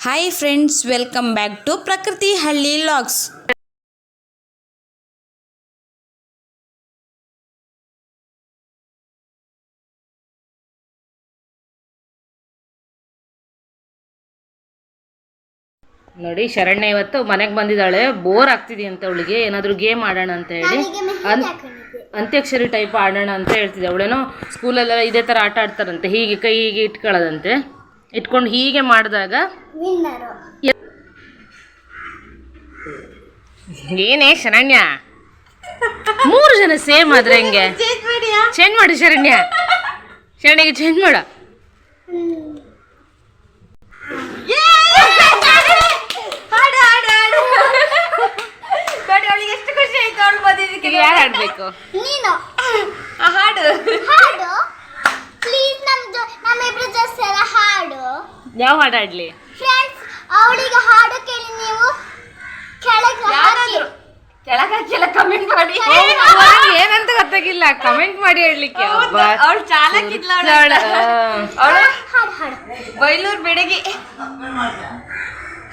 Hi friends welcome back to Prakruti Halli logs ನೋಡಿ ಶರಣ್ಯ ಇವತ್ತು ಮನೆಗೆ ಬಂದಿದ್ದಾಳೆ. ಬೋರ್ ಆಗ್ತಿದೆ ಅಂತ ಅವಳಿಗೆ. ಏನಾದರೂ ಗೇಮ್ ಆಡೋಣ ಅಂತ ಹೇಳಿ. ಅಂತ್ಯಕ್ಷರಿ ಅಂತ್ಯಾಕ್ಷರಿ ಟೈಪ್ ಆಡೋಣ ಅಂತ ಹೇಳ್ತಿದ್ದೆ. ಅವಳೇನೋ ಸ್ಕೂಲಲ್ಲೆಲ್ಲ ಇದೇ ಥರ ಆಟ ಆಡ್ತಾರಂತೆ. ಹೀಗೆ ಕೈ ಹೀಗೆ ಇಟ್ಕೊಳ್ಳೋದಂತೆ. ಇಟ್ಕೊಂಡು ಹೀಗೆ ಮಾಡಿದಾಗ ಏನೇ ಶರಣ್ಯ? ಮೂರು ಜನ ಸೇಮ್ ಆದ್ರೆ ಹೆಂಗೆ? ಚೇಂಜ್ ಮಾಡಿ ಶರಣ್ಯ. ಶರಣ್ಯಗೆ ಚೇಂಜ್ ಮಾಡ. ಎಷ್ಟು ಖುಷಿ ಆಯ್ತು ಅವಳು ಬಂದಿದ್ದಕ್ಕೆ ಯಾರು ಹಾಡು. ಹಾಡು ಪ್ಲೀಸ್ ನಮ್ದು ನಮ್ಮಿಬ್ರ ಜೊತೆ ಎಲ್ಲ ಹಾಡು ಯಾವ ಹಾಡು ಆಡ್ಲಿ ಫ್ರೆಂಡ್ಸ್ ಅವಳಿಗೆ ಹಾಡು ಕೇಳಿ ನೀವು ಕೆಳಗೆ ಹಾಕಿ. ಯಾರಾದ್ರು ಕೆಳಗೆ ಕಮೆಂಟ್ ಮಾಡಿ. ಏನಂತ ಗೊತ್ತಾಗಿಲ್ಲ. ಕಮೆಂಟ್ ಮಾಡಿ ಹೇಳ್ಲಿಕ್ಕೆ. ಬೈಲೂರ್ ಅವಳು ಚಾಲಕಿದ್ಲ ಅವಳು ಹಾಡು ಹಾಡು. ಬೈಲೂರು ಬೆಡಗಿ.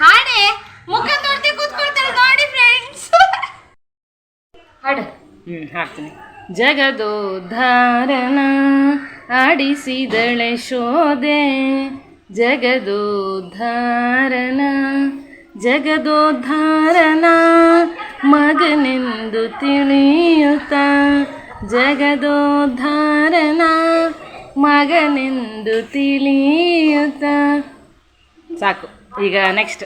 ಹಾಡೆ ಮುಖ ನೋಡ್ತಿ ಕೂತ್ಕೊಳ್ತಾರೆ ನೋಡಿ ಫ್ರೆಂಡ್ಸ್ ಹಾಡು. ಹ್ಮ್ ಹಾಡ್ತೀನಿ. ಜಗದೋದ್ಧಾರನ ಆಡಿಸಿದಳೆ ಶೋದೆ. ಜಗದೋದ್ಧಾರನ ಜಗದೋದ್ಧಾರನ ಮಗನೆಂದು ತಿಳಿಯುತ್ತ. ಜಗದೋದ್ಧಾರನ ಮಗನೆಂದು ತಿಳಿಯುತ್ತ. ಸಾಕು ಈಗ ನೆಕ್ಸ್ಟ್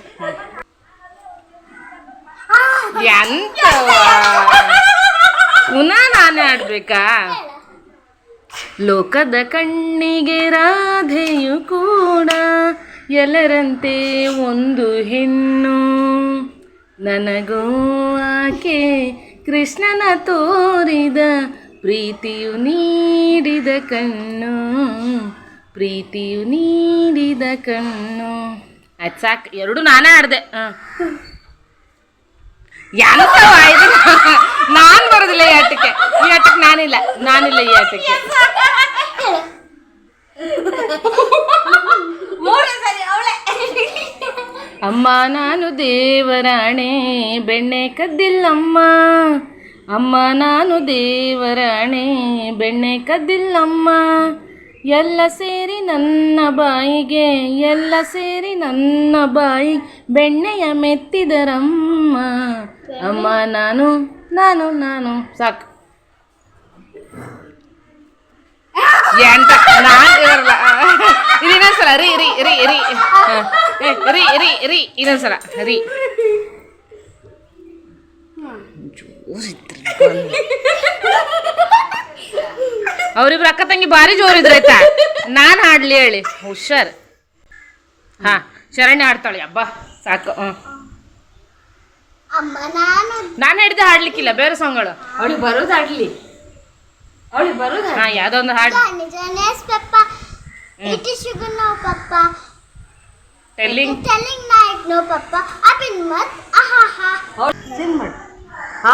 ಎಂತ ಪುನಃ ನಾನೇ ಆಡ್ಬೇಕಾ? ಲೋಕದ ಕಣ್ಣಿಗೆ ರಾಧೆಯು ಕೂಡ ಎಲ್ಲರಂತೆ ಒಂದು ಹೆಣ್ಣು. ನನಗೂ ಆಕೆ ಕೃಷ್ಣನ ತೋರಿದ ಪ್ರೀತಿಯು ನೀಡಿದ ಕಣ್ಣು. ಪ್ರೀತಿಯು ನೀಡಿದ ಕಣ್ಣು. ಆಯ್ತು ಸಾಕು, ಎರಡು ನಾನೇ ಆಡ್ದೆ. ಹಾಂ ಎಂತವ ಇದು ನಾನ್ ಬರೋದಿಲ್ಲ ಈ ಆಟಕ್ಕೆ ಈ ಆಟಕ್ಕೆ ನಾನಿಲ್ಲ. ನಾನಿಲ್ಲ ಈ ಆಟಕ್ಕೆ. ಅಮ್ಮ ನಾನು ದೇವರಾಣೆ. ಬೆಣ್ಣೆ ಕದ್ದಿಲ್ಲಮ್ಮ. ಅಮ್ಮ ನಾನು ದೇವರಾಣೆ. ಬೆಣ್ಣೆ ಕದ್ದಿಲ್ಲಮ್ಮ. ಎಲ್ಲ ಸೇರಿ ನನ್ನ ಬಾಯಿಗೆ ಎಲ್ಲ ಸೇರಿ ನನ್ನ ಬಾಯಿ ಬೆಣ್ಣೆಯ ಮೆತ್ತಿದರಮ್ಮ. ಅಮ್ಮ ನಾನು ನಾನು ನಾನು. ಸಾಕು. ಎಂತ? ನಾನು ಇರಲ್ಲ. ಇದು ಇನ್ನೊಂದ್ಸಲ, ರೀ ರೀ ರೀ ರೀ. ರೀ ರೀ ರೀ, ಇನ್ನೊಂದ್ಸಲ, ರೀ. ಅವ್ರಿಬ್ರು ಅಕ್ಕ ತಂಗಿ ಭಾರಿ ಜೋರಿದ್ರು, ಆಯ್ತಾ? ನಾನು ಹಾಡ್ಲಿ ಹೇಳಿ. ಹುಷಾರ್. ಹಾ ಶರಣ್ಯ ಹಾಡ್ತಾಳೆ. ಅಬ್ಬಾ, ಸಾಕು. ಅಮ್ಮ ನಾನು ನಾನು ಹಿಡ್ದು ಹಾಡ್ಲಿಕ್ಕಿಲ್ಲ ಬೇರೆ ಸಾಂಗ್ಗಳು ಅವಳಿಗೆ ಬರೋದು ಹಾಡ್ಲಿ. ಅವಳಿಗೆ ಬರೋದು ಹಾ ಯಾವ್ದೋ ಒಂದು ಹಾಡು. ಟೆಲ್ಲಿಂಗ್ ಟೆಲ್ಲಿಂಗ್ ನೈಟ್ ನೋ ಪಪ್ಪ. ಅಬಿನ್ ಮತ್ ಆಹಾಹಾ ಸಿಂಗ್ ಮಾಡು. ಹಾ.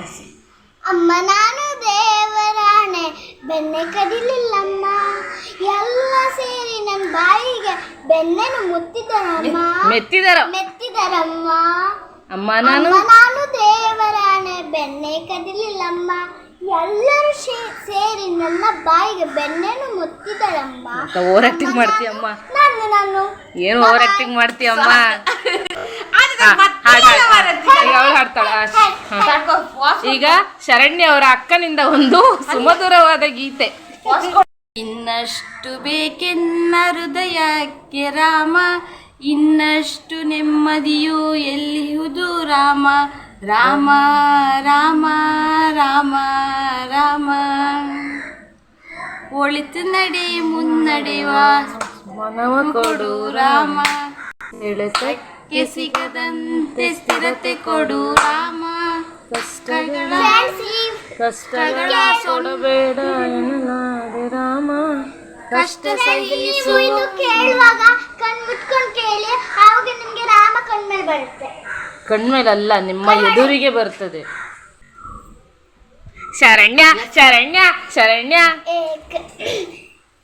ಎಸ್ ಅಮ್ಮ ನಾನು ದೇವರಾಣೆ ಬೆನ್ನೆ ಕದಿಲಿಲ್ಲಮ್ಮ. ಎಲ್ಲ ಸೇರಿ ನನ್ನ ಬಾಯಿಗೆ ಬೆಣ್ಣೆನು ಮುತ್ತಿದರಮ್ಮ ಮೆತ್ತಿದಾರ ಮೆತ್ತಿದರಮ್ಮ ಅಮ್ಮ ನಾನು? ಅಮ್ಮ ನಾನು ದೇವರಾಣೆ ಬೆಣ್ಣೆ ಕದಿಲಿಲ್ಲಮ್ಮ. ಎಲ್ಲರೂ ಸೇರಿ ನನ್ನ ಬಾಯಿಗೆ ಬೆಣ್ಣೆನು ಮುತ್ತಿದಳಮ್ಮ ಓವರ್ ಆಕ್ಟಿಂಗ್ ಮಾಡ್ತೀಯಮ್ಮ ನಾನು ನಾನು ಏನು ಓವರ್ ಆಕ್ಟಿಂಗ್ ಮಾಡ್ತೀಯಮ್ಮ ಅವಳು ಹಾಡ್ತಾಳ ಈಗ ಶರಣ್ಯ ಅವರ ಅಕ್ಕನಿಂದ ಒಂದು ಸುಮಧುರವಾದ ಗೀತೆ. ಇನ್ನಷ್ಟು ಬೇಕೆನ್ನ ಹೃದಯಕ್ಕೆ ರಾಮ ಇನ್ನಷ್ಟು ನೆಮ್ಮದಿಯು ಎಲ್ಲಿಹುದು? ರಾಮ ರಾಮ ರಾಮ ರಾಮ ರಾಮ. ಒಳಿತು ನಡೆ ಮುನ್ನಡೆಯುವ ಮನವ ಕೊಡು ರಾಮ. ಎಳೆತಕ್ಕೆ ಸಿಗದಂತೆ ಸ್ಥಿರತೆ ಕೊಡು ರಾಮ. ಕಷ್ಟಗಳ ಕಷ್ಟಗಳ ಕೊಡಬೇಡ ಎನ್ನಲಾದೆ ರಾಮ. ಕಷ್ಟ ಸಹಿಸುವ ಕೇಳುವಾಗ ಕುತ್ಕೊಂಡು ಕೇಳಿ ಆವಾಗ ನಿಮಗೆ ರಾಮ ಕಣ್ಮೇಲೆ ಬರುತ್ತೆ. ಕಣ್ಮೇಲಲ್ಲ ನಿಮ್ಮ ಎದುರಿಗೆ ಬರ್ತದೆ. ಶರಣ್ಯ ಶರಣ್ಯ ಶರಣ್ಯ. ಏಕ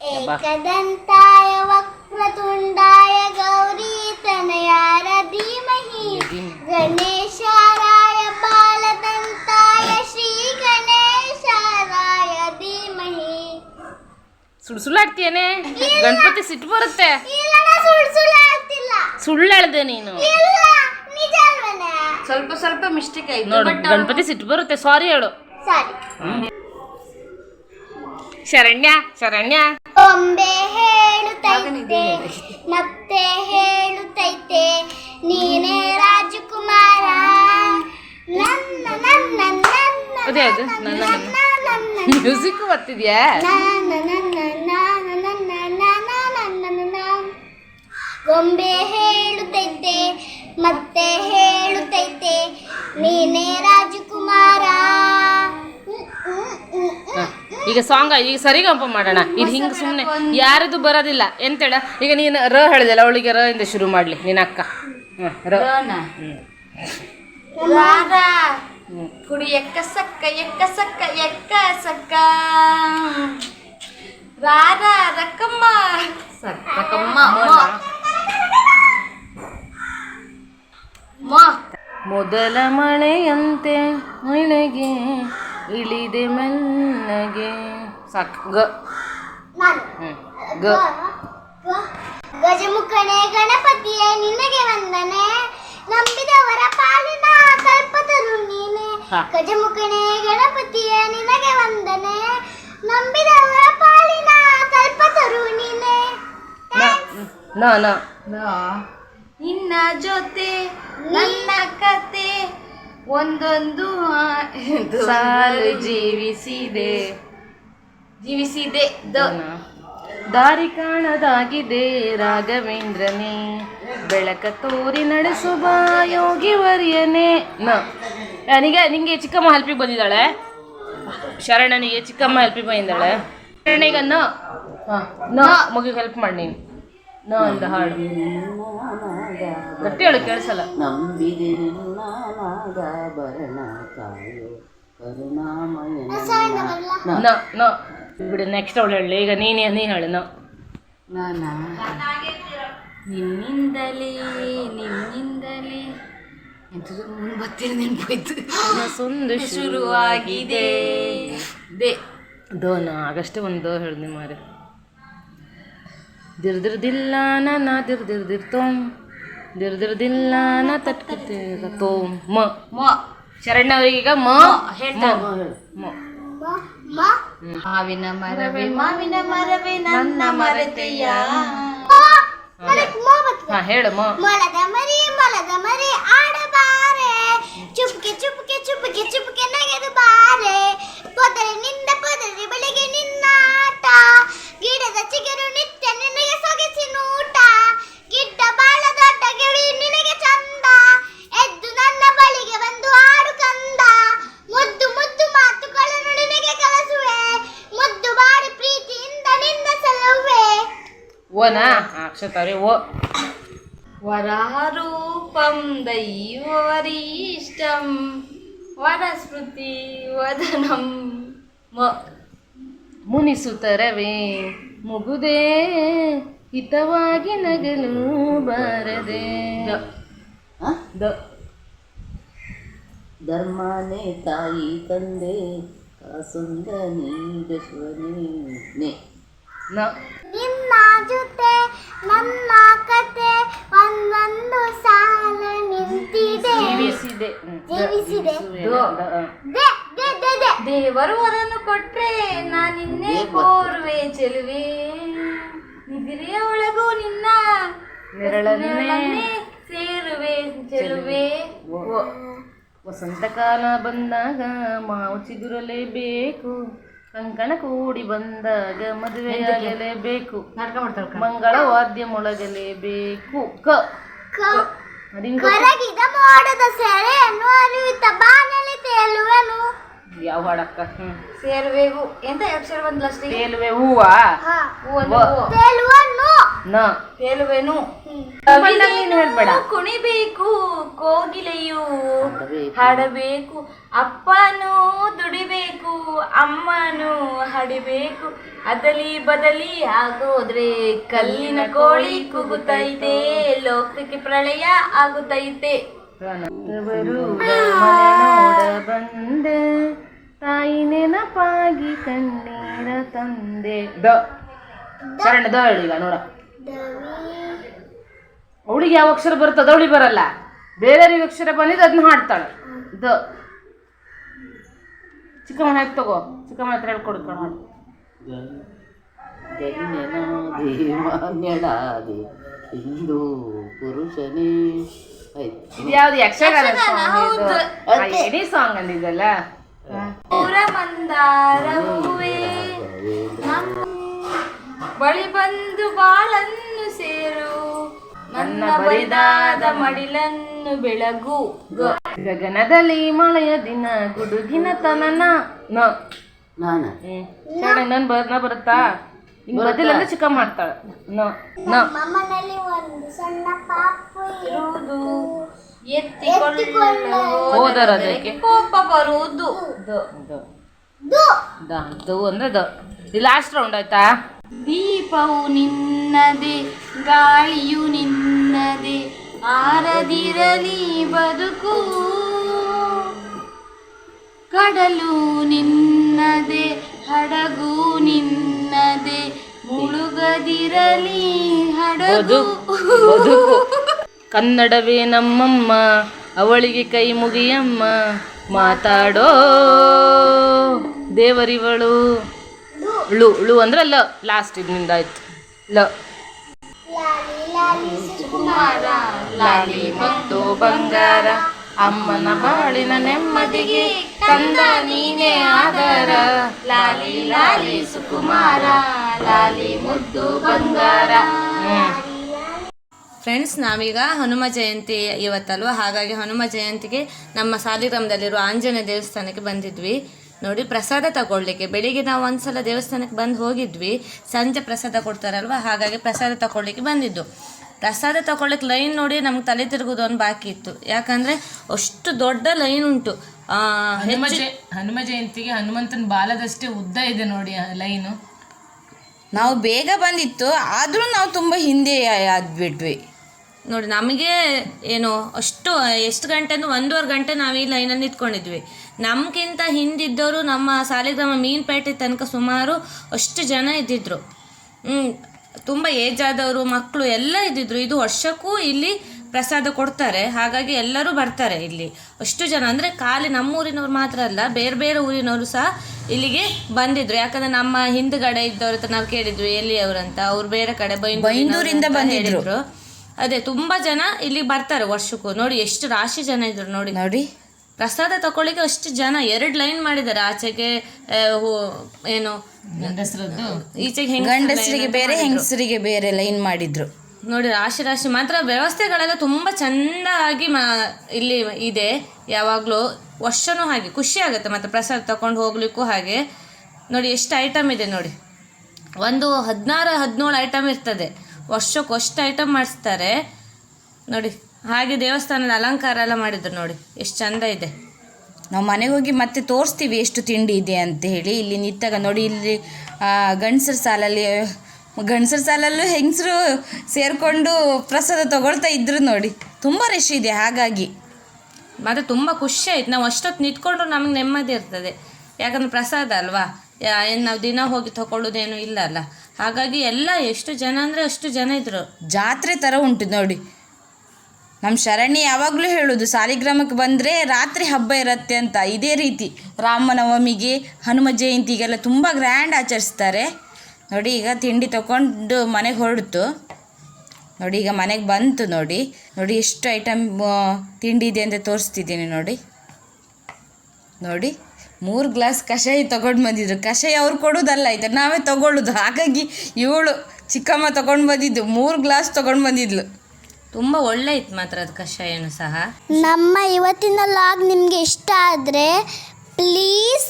ಏಕದಂತಾಯ ವಕ್ರತುಂಡಾಯ ಗೌರಿ ತನಯಾರ ಧೀಮಹಿ. ಗಣೇಶಾರಾಯ ಬಾಲದಂತಾಯ ಶ್ರೀ ಗಣೇಶಾರಾಯ ಧೀಮಹಿ. ಸುಳ್ಸುಳ್ಳಾಡ್ತೀಯೇನೆ ಗಣಪತಿ ಸಿಟ್ಟು ಬರುತ್ತೆ. ಸುಳ್ಳು ಹೇಳ್ದೆ ನೀನು ಸ್ವಲ್ಪ ಸ್ವಲ್ಪ ಮಿಸ್ಟೇಕ್ ಆಯ್ತು. ನೋಡು ಬಟ್ ಗಣಪತಿ ಸಿಟ್ಟು ಬರುತ್ತೆ ಸಾರಿ ಹೇಳು. ಸರಿ. ಶರಣ್ಯ ಶರಣ್ಯ. ಗೊಂಬೆ ಹೇಳುತ್ತೈತೆ ಮತ್ತೆ ಹೇಳುತ್ತೈತೆ ನೀನೇ ರಾಜಕುಮಾರ. ನನ್ನ ನನ್ನ ನನ್ನ ಅದೇ ಅದು ನನ್ನ ನನ್ನ ನನ್ನ ಮ್ಯೂಸಿಕ್ ಬರ್ತಿದ್ಯಾ ಗೊಂಬೆ ಹೇಳುತ್ತೈತೆ ಮತ್ತೆ ಹೇಳುತ್ತೈತೆ ನೀನೇ ರಾಜಕುಮಾರ. ಈಗ ಸಾಂಗ್ ಈಗ ಸರಿಗಂಪ ಮಾಡೋಣ. ಇದು ಹಿಂಗೆ ಸುಮ್ಮನೆ ಯಾರದು ಬರೋದಿಲ್ಲ. ಎಂತೇಳ ಈಗ ನೀನು ರ ಹೇಳಿದೆಲ್ಲ ಅವಳಿಗೆ ರ ಇಂದ ಶುರು ಮಾಡಲಿ ನಿನ್ನ ಅಕ್ಕ. ಹ್ಞೂ ರ. ರಾಧಾ ಕುಡಿ ಎಕ್ಕ ಸಕ್ಕ ಎಕ್ಕ ಸಕ್ಕ ಎಕ್ಕ ಸಕ್ಕ. ರಾರ ರಕ್ಕಮ್ಮ ರಕ್ಕಮ್ಮ ಮೊದಲ ಮಳೆಯಂತೆ ಮಳೆಗೆ ಇಳಿದೆ ಮನ್ನಗೆ ಸಾಕು. ಗ. ಗಜಮುಖನೇ ಗಣಪತಿಯೇ ನಿನಗೆ ವಂದನೆ. ನಂಬಿದವರ ಪಾಲಿನ ಕಲ್ಪತರು ನೀನೆ. ಗಜಮುಖನೇ ಗಣಪತಿಯೇ ನಿನಗೆ ವಂದನೆ. ನಂಬಿದವರ ಪಾಲಿನ ಕಲ್ಪತರು ನೀನೆ. ನ ನಾ. ನ. ನಿನ್ನ ಜೊತೆ ನನ್ನ ಕತೆ ಒಂದೊಂದು ಸಾಲು ಜೀವಿಸಿದೆ. ಜೀವಿಸಿದೆ. ದ. ನ. ದಾರಿ ಕಾಣದಾಗಿದೆ ರಾಘವೇಂದ್ರನೇ. ಬೆಳಕ ತೋರಿ ನಡೆಸುವ ಯೋಗಿ ವರ್ಯನೇ. ನ. ನನಗೆ ನಿಂಗೆ ಚಿಕ್ಕಮ್ಮ ಹೆಲ್ಪಿಗೆ ಬಂದಿದ್ದಾಳೆ? ಶರಣನಿಗೆ ಚಿಕ್ಕಮ್ಮ ಹೆಲ್ಪಿಗೆ ಬಂದಿದ್ದಾಳೆ. ಶರಣಿಗನ್ನ ನ. ಹಾ. ಮಗುಗೆ ಹೆಲ್ಪ್ ಮಾಡಿ ನೀನು. ನ ಅಂತ ಹಾಡು. ಗಟ್ಟಿ ಹೇಳು ಕೇಳಿಸಲ್ಲ. ನಂಬಿದೆ ನಾನಾಗಾಭರಣ ಕಾಯೋ ತಾಯೋ ಕರುಣಾಮಯ ಬಿಡು ನೆಕ್ಸ್ಟ್ ಅವಳು ಹೇಳಿ. ಈಗ ನೀನೇ ನೀ ಹೇಳು ನಾ. ನಾನ ನಿನ್ನಿಂದಲೇ ನಿನ್ನಿಂದಲೇ. ಬರ್ತೀನಿ ನೆನ್ಪೋಯ್ತು. ಸುಂದು ಶುರುವಾಗಿದೆ. ದೇ ದೋನ ಆಗಷ್ಟೇ ಒಂದು ಹೇಳ್ದೆ ಹೇಳಿದ್ನಿ ಮಾರೆ ದಿರ್ದಿರ್ದಿಲ್ಲ ನಾ ದಿರ್ದಿರ್ದಿರ್ ತೋಮ್ ದಿರ್ದಿರ್ದಿಲ್ಲ ನಾ ತಟ್ಕಿರ್ತಿರ ತೋಮ್ ಮ. ಮ. ಶರಣ್ಯ ಮ. ಹೇಳ್ತಾರೆ. ಮ. ಮ. ಮಾವಿನ ಮರವೇ ಮಾವಿನ ಮರವೆ ನನ್ನ ಮರತೆಯ. ಹಾ ಹೇಳು ಮ. ಮೊಲದ ಮರಿ ಮೊಲದ ಮರಿ ಆಡಬಾರೆ. ಚುಪ್ಕೆ ಚುಪ್ಕೆ ಚುಪ್ಕೆ ಚುಪ್ಕೆ ನಗೆದು ಬಾರೆ. ಪೊದರಿನಿಂದ ಪೊದರೆ ಬೆಳಿಗ್ಗೆ ನಿನ್ನ ಆಟ ಗಿಡದ ಚಿಗುರು ನಿತ್ಯ ನಿನಗೆ ಸೊಗಸಿ ನೂಟ. ಗಿಡ್ಡ ಬಾಳ ದೊಡ್ಡ ಗಿಳಿ ನಿನಗೆ ಚಂದ. ಎದ್ದು ನನ್ನ ಬಳಿಗೆ ಬಂದು ಆಡು ಕಂದ. ಮುದ್ದು ಮುದ್ದು ಮಾತುಗಳನ್ನು ನಿನಗೆ ಕಲಸುವೆ. ಮುದ್ದು ಬಾಡಿ ಪ್ರೀತಿಯಿಂದ ನಿನ್ನ ಸಲುವೆ ಓನಾ? ವರ ಓ. ವರಾರೂಪಂ ದೈವವರಿಷ್ಟಂ. ವರಸ್ಮೃತಿ ವದನಂ ಮ. ಮುನಿಸುತ್ತರವೇ ಮುಗುದೇ ಹಿತವಾಗಿ ನಗಲು ಬಾರದೆ. ಧರ್ಮನೇ ತಾಯಿ ತಂದೆ ಕಾಸುಂದ ನೀಡ ನಿಮ್ಮ ಜೊತೆ ನನ್ನ ಕತೆ ಒಂದೊಂದು ಸಾಲ ನಿಂತಿದೆ. ಜೀವಿಸಿದೆ. ಜೀವಿಸಿದೆ. ದೇವರು ವರನ್ನು ಕೊಟ್ರೆ ನಾನಿನ್ನೇ ಕೋರುವೆ ಚೆಲುವೆ. ನಿದಿರೆಯ ಒಳಗೂ ನಿನ್ನ ನೆರಳನ್ನೇ ಸೇರುವೆ ಚೆಲುವೆ. ವಸಂತಕಾಲ ಬಂದಾಗ ಮಾವು ಚಿಗುರಲೇಬೇಕು. ಕಂಕಣ ಕೂಡಿ ಬಂದಾಗ ಮದುವೆಯಾಗಲೇಬೇಕು. ಮಂಗಳ ವಾದ್ಯ ಮೊಳಗಲೇಬೇಕು. ಕ. ಕ- ಅದಿಂಗ ಕರಗಿದ ಮೋಡದ ಸೆರೆಯನ್ನು ಅರಿಯುತ್ತ ಬಾನಲಿ ತೇಲುವೆನು. ಯಾವ ಹಾಡಕ್ಕ ಸೇರುವೆವು ಎಂತ ಅಕ್ಷರ ಬಂದ್ಲ ಅಷ್ಟೇ ತೇಲುವೆ ಹೂವ ನ. ಹೇಳ್ಬೇಡ. ಕುಣಿಬೇಕು ಕೋಗಿಲೆಯು ಹಾಡಬೇಕು. ಅಪ್ಪನು ದುಡಿಬೇಕು ಅಮ್ಮನು ಹಡಿಬೇಕು. ಅದಲಿ ಬದಲಿ ಆಗೋದ್ರೆ ಕಲ್ಲಿನ ಕೋಳಿ ಕುಗುತ್ತೈತೆ ಲೋಕಕ್ಕೆ ಪ್ರಳಯ ಆಗುತ್ತೈತೆ ಬಂದೆ. ತಾಯಿ ನೆನಪಾಗಿ ಕಣ್ಣೀರ ತಂದೆ. ದ. ಶರಣ್ಯ ದ ಹೇಳು ಈಗ ನೋಡ ಅವಳಿಗೆ ಯಾವ ಅಕ್ಷರ ಬರುತ್ತದ ಅವಳಿಗೆ ಬರಲ್ಲ. ಬೇರೆಯವ್ರಿಗೆ ಅಕ್ಷರ ಬಂದಿದ್ದು ಅದನ್ನ ಹಾಡ್ತಾಳೆ. ದ. ಚಿಕ್ಕಮ್ಮನ ಹಾಕಿ ತಗೋ. ಚಿಕ್ಕಮ್ಮನ ಹತ್ರ ಹೇಳ್ಕೊಡ್ಕೊಂಡು ಹಾಡು. ಇಂದು ಪುರುಷನೇ. ಇದು ಯಾವ್ದು ಯಕ್ಷಗಾನ ಸಾಂಗ್ ಎನಿ ಸಾಂಗ್ ಅಂದಿದ್ದಲ್ಲ ಮಂದಾರ ಹೂವೇ ಬಳಿ ಬಂದು ಬಾಳನ್ನು ಸೇರು. ನನ್ನ ಬರಿದಾದ ಮಡಿಲನ್ನು ಬೆಳಗು. ಗಗನದಲ್ಲಿ ಮಳೆಯ ದಿನ ಗುಡುಗಿನ ತನನ. ನ. ನಾನ? ಹ್ಮ್. ನನ್ ಬರ್ ಬರುತ್ತಾ? ಹಿಂಗ್ ಬದಿಲ್ಲ ಚಿಕ್ಕಮ್ಮ ಮಾಡ್ತಾಳೆ. ನ. ನ. ಒಂದು ಸಣ್ಣ ಪಾಪು ಅದಕ್ಕೆ ಕೋಪ ಬರುವುದು. ದ. ದ. ದ. ದು. ಅಂದ್ರೆ ದು. ಇದು ಲಾಸ್ಟ್ ರೌಂಡ್ ಆಯ್ತಾ? ದೀಪವು ನಿನ್ನದೆ ಗಾಳಿಯು ನಿನ್ನದೆ ಆರದಿರಲಿ ಬದುಕು. ಕಡಲು ನಿನ್ನದೆ ಹಡಗು ನಿನ್ನದೆ ಮುಳುಗದಿರಲಿ ಹಡಗು. ಬದುಕು. ಕನ್ನಡವೇ ನಮ್ಮಮ್ಮ, ಅವಳಿಗೆ ಕೈ ಮುಗಿಯಮ್ಮ. ಮಾತಾಡೋ ದೇವರಿವಳು. ಳು ಳು ಅಂದ್ರೆ ಲ ಲಾಸ್ಟ್ ಇದರಿಂದ ಆಯ್ತು. ಲ. ಲಾಲಿ ಮತ್ತು ಬಂಗಾರ. ಅಮ್ಮನ ಬಾಳಿನ ನೆಮ್ಮದಿಗೆ ಕಂದ ನೀನೇ ಆಧಾರ ಲಾಲಿ ಲಾಲಿ ಸುಕುಮಾರ, ಲಾಲಿ ಮುದ್ದು ಬಂಗಾರ. ಫ್ರೆಂಡ್ಸ್ ನಾವೀಗ ಹನುಮ ಜಯಂತಿ ಇವತ್ತಲ್ವ? ಹಾಗಾಗಿ ಹನುಮ ಜಯಂತಿಗೆ ನಮ್ಮ ಸಾಲಿಗ್ರಾಮದಲ್ಲಿರುವ ಆಂಜನೇಯ ದೇವಸ್ಥಾನಕ್ಕೆ ಬಂದಿದ್ವಿ. ನೋಡಿ ಪ್ರಸಾದ ತಗೊಳ್ಳಿಕ್ಕೆ. ಬೆಳಿಗ್ಗೆ ನಾವು ಒಂದ್ಸಲ ದೇವಸ್ಥಾನಕ್ಕೆ ಬಂದು ಹೋಗಿದ್ವಿ. ಸಂಜೆ ಪ್ರಸಾದ ಕೊಡ್ತಾರಲ್ವ? ಹಾಗಾಗಿ ಪ್ರಸಾದ ತಗೊಳ್ಳಿಕ್ಕೆ ಬಂದಿದ್ದು. ಪ್ರಸಾದ ತಗೊಳ್ಳಿಕ್ಕೆ ಲೈನ್ ನೋಡಿ ನಮ್ಗೆ ತಲೆ ತಿರುಗೋದು ಒಂದು ಬಾಕಿ ಇತ್ತು. ಯಾಕಂದರೆ ಅಷ್ಟು ದೊಡ್ಡ ಲೈನ್ ಉಂಟು. ಹನುಮ ಜಯ ಹನುಮ ಜಯಂತಿಗೆ ಹನುಮಂತನ ಬಾಲದಷ್ಟೇ ಉದ್ದ ಇದೆ ನೋಡಿ ಲೈನು. ನಾವು ಬೇಗ ಬಂದಿತ್ತು. ಆದರೂ ನಾವು ತುಂಬ ಹಿಂದೆ ಆದ್ಬಿಟ್ವಿ. ನೋಡಿ ನಮಗೆ ಏನು ಅಷ್ಟು ಎಷ್ಟು ಗಂಟೆ ಅಂದ್ರೆ ಒಂದೂವರೆ ಗಂಟೆ ನಾವು ಈ ಲೈನಲ್ಲಿ ನಿಂತ್ಕೊಂಡಿದ್ವಿ ನಮಗಿಂತ ಹಿಂದಿದ್ದವರು ನಮ್ಮ ಸಾಲಿಗ್ರಾಮ ಮೀನ್ಪೇಟೆ ತನಕ ಸುಮಾರು ಅಷ್ಟು ಜನ ಇದ್ದಿದ್ರು. ಹ್ಮ್, ತುಂಬ ಏಜ್ ಆದವರು ಮಕ್ಕಳು ಎಲ್ಲ ಇದ್ದಿದ್ರು. ಇದು ವರ್ಷಕ್ಕೂ ಇಲ್ಲಿ ಪ್ರಸಾದ ಕೊಡ್ತಾರೆ. ಹಾಗಾಗಿ ಎಲ್ಲರೂ ಬರ್ತಾರೆ ಇಲ್ಲಿ. ಅಷ್ಟು ಜನ ಅಂದರೆ ಖಾಲಿ ನಮ್ಮೂರಿನವ್ರು ಮಾತ್ರ ಅಲ್ಲ ಬೇರೆ ಬೇರೆ ಊರಿನವರು ಸಹ ಇಲ್ಲಿಗೆ ಬಂದಿದ್ರು. ಯಾಕಂದ್ರೆ ನಮ್ಮ ಹಿಂದ್ಗಡೆ ಇದ್ದವ್ರ ನಾವು ಕೇಳಿದ್ವಿ ಎಲ್ಲಿ ಅವರಂತ ಅವ್ರು ಬೇರೆ ಕಡೆ ಬೈಂದೂರಿಂದ ಬಂದಿದ್ರು. ಅದೇ ತುಂಬಾ ಜನ ಇಲ್ಲಿ ಬರ್ತಾರೆ ವರ್ಷಕ್ಕೂ. ನೋಡಿ ಎಷ್ಟು ರಾಶಿ ಜನ ಇದ್ರು ನೋಡಿ. ನೋಡಿ. ಪ್ರಸಾದ ತಕೊಳ್ಳಿಕ್ಕೆ ಅಷ್ಟು ಜನ ಎರಡು ಲೈನ್ ಮಾಡಿದ್ದಾರೆ. ಆಚೆಗೆ ಆ, ಏನು ಈಚೆಗೆ ಗಂಡಸರಿಗೆ ಬೇರೆ ಹೆಂಗಸರಿಗೆ ಬೇರೆ ಲೈನ್ ಮಾಡಿದ್ರು. ನೋಡಿ ರಾಶಿ ರಾಶಿ. ಮಾತ್ರ ವ್ಯವಸ್ಥೆಗಳೆಲ್ಲ ತುಂಬಾ ಚಂದ ಮಾ ಇಲ್ಲಿ ಇದೆ. ಯಾವಾಗಲೂ ವರ್ಷನೂ ಹಾಗೆ ಖುಷಿ ಆಗುತ್ತೆ ಮತ್ತೆ ಪ್ರಸಾದ ತಗೊಂಡು ಹೋಗ್ಲಿಕ್ಕೂ ಹಾಗೆ. ನೋಡಿ ಎಷ್ಟು ಐಟಮ್ ಇದೆ ನೋಡಿ. ಒಂದು ಹದಿನಾರು ಹದಿನೇಳು ಐಟಮ್ ಇರ್ತದೆ. ವರ್ಷಕ್ಕೆ ಅಷ್ಟು ಐಟಮ್ ಮಾಡಿಸ್ತಾರೆ. ನೋಡಿ ಹಾಗೆ ದೇವಸ್ಥಾನದ ಅಲಂಕಾರ ಎಲ್ಲ ಮಾಡಿದ್ರು ನೋಡಿ ಎಷ್ಟು ಚಂದ ಇದೆ. ನಾವು ಮನೆಗೆ ಹೋಗಿ ಮತ್ತೆ ತೋರಿಸ್ತೀವಿ ಎಷ್ಟು ತಿಂಡಿ ಇದೆ ಅಂತ ಹೇಳಿ. ಇಲ್ಲಿ ನಿಂತಾಗ ನೋಡಿ ಇಲ್ಲಿ ಗಂಡಸರ ಸಾಲಲ್ಲಿ ಗಂಡಸರ ಸಾಲಲ್ಲೂ ಹೆಂಗಸರು ಸೇರಿಕೊಂಡು ಪ್ರಸಾದ ತಗೊಳ್ತಾ ಇದ್ರು ನೋಡಿ. ತುಂಬ ರಶ್ ಇದೆ ಹಾಗಾಗಿ. ಮತ್ತು ತುಂಬ ಖುಷಿ ಆಯ್ತು. ನಾವು ಅಷ್ಟೊತ್ತು ನಿಂತ್ಕೊಂಡ್ರು ನಮಗೆ ನೆಮ್ಮದಿ ಇರ್ತದೆ. ಯಾಕಂದ್ರೆ ಪ್ರಸಾದ ಅಲ್ವಾ? ಏನು ನಾವು ದಿನ ಹೋಗಿ ತಗೊಳ್ಳೋದೇನು ಇಲ್ಲ ಅಲ್ಲ. ಹಾಗಾಗಿ ಎಲ್ಲ ಎಷ್ಟು ಜನ ಅಂದರೆ ಅಷ್ಟು ಜನ ಇದ್ರು. ಜಾತ್ರೆ ಥರ ಉಂಟು ನೋಡಿ. ನಮ್ಮ ಶರಣಿ ಯಾವಾಗಲೂ ಹೇಳೋದು, ಸಾಲಿಗ್ರಾಮಕ್ಕೆ ಬಂದರೆ ರಾತ್ರಿ ಹಬ್ಬ ಇರುತ್ತೆ ಅಂತ. ಇದೇ ರೀತಿ. ರಾಮನವಮಿಗೆ, ಹನುಮ ಜಯಂತಿಗೆಲ್ಲ ತುಂಬ ಗ್ರ್ಯಾಂಡ್ ಆಚರಿಸ್ತಾರೆ. ನೋಡಿ, ಈಗ ತಿಂಡಿ ತಗೊಂಡು ಮನೆಗೆ ಹೊರಡ್ತು. ನೋಡಿ, ಈಗ ಮನೆಗೆ ಬಂತು ನೋಡಿ. ನೋಡಿ, ಎಷ್ಟು ಐಟಮ್ ತಿಂಡಿ ಇದೆ ಅಂತ ತೋರಿಸ್ತಿದ್ದೀನಿ ನೋಡಿ. ನೋಡಿ. ಮೂರು ಗ್ಲಾಸ್ ಕಷಾಯ ತೊಗೊಂಡು ಬಂದಿದ್ರು. ಕಷಾಯ ಅವ್ರು ಕೊಡೋದಲ್ಲ ಆಯ್ತಾ? ನಾವೇ ತಗೊಳ್ಳೋದು ಹಾಗಾಗಿ ಇವಳು ಚಿಕ್ಕಮ್ಮ ತಗೊಂಡು ಬಂದಿದ್ದು ಮೂರು ಗ್ಲಾಸ್ ತಗೊಂಡು ಬಂದಿದ್ಲು. ತುಂಬ ಒಳ್ಳೆ ಇತ್ತು ಮಾತ್ರ ಅದು ಕಷಾಯನೂ ಸಹ. ನಮ್ಮ ಇವತ್ತಿನ ಲಾಗ್ ನಿಮಗೆ ಇಷ್ಟ ಆದರೆ please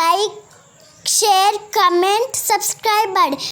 like share comment subscribe ಮಾಡಿ.